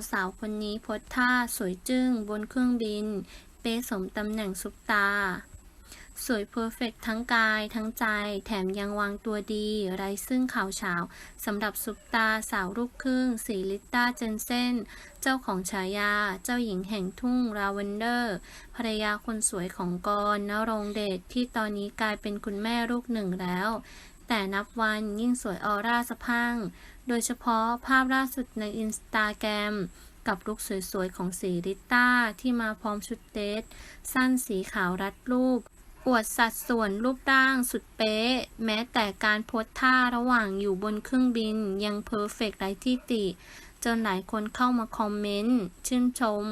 ดสาวคนนี้โพสท่าสวยจึ้งบนเครื่องบิน เปสมตำแหน่งซุปตา สวยเพอร์เฟกต์ทั้งกายทั้งใจ แถมยังวางตัวดี ไรซึ่งข่าวเฉาสำหรับซุปตาสาวลูกครึ่งสีลิตตาเจนเซนเจ้าของฉายา เจ้าหญิงแห่งทุ่งราเวนเดอร์ ภรรยาคนสวยของกรณรงเดชที่ตอนนี้กลายเป็นคุณแม่ลูกหนึ่งแล้ว แต่นับวันยิ่งสวยออร่าสะพัง โดยเฉพาะภาพล่าสุดในอินสตาแกรมกับลุคสวยๆ ของสีริต้า ที่มาพร้อมชุดเดทสั้นสีขาวรัดรูป อวดสัดส่วนรูปร่างสุดเป๊ะ แม้แต่การโพสท่าระหว่างอยู่บนเครื่องบินยังเพอร์เฟกต์ไร้ที่ติ จนหลายคนเข้ามาคอมเมนต์ ชื่นชม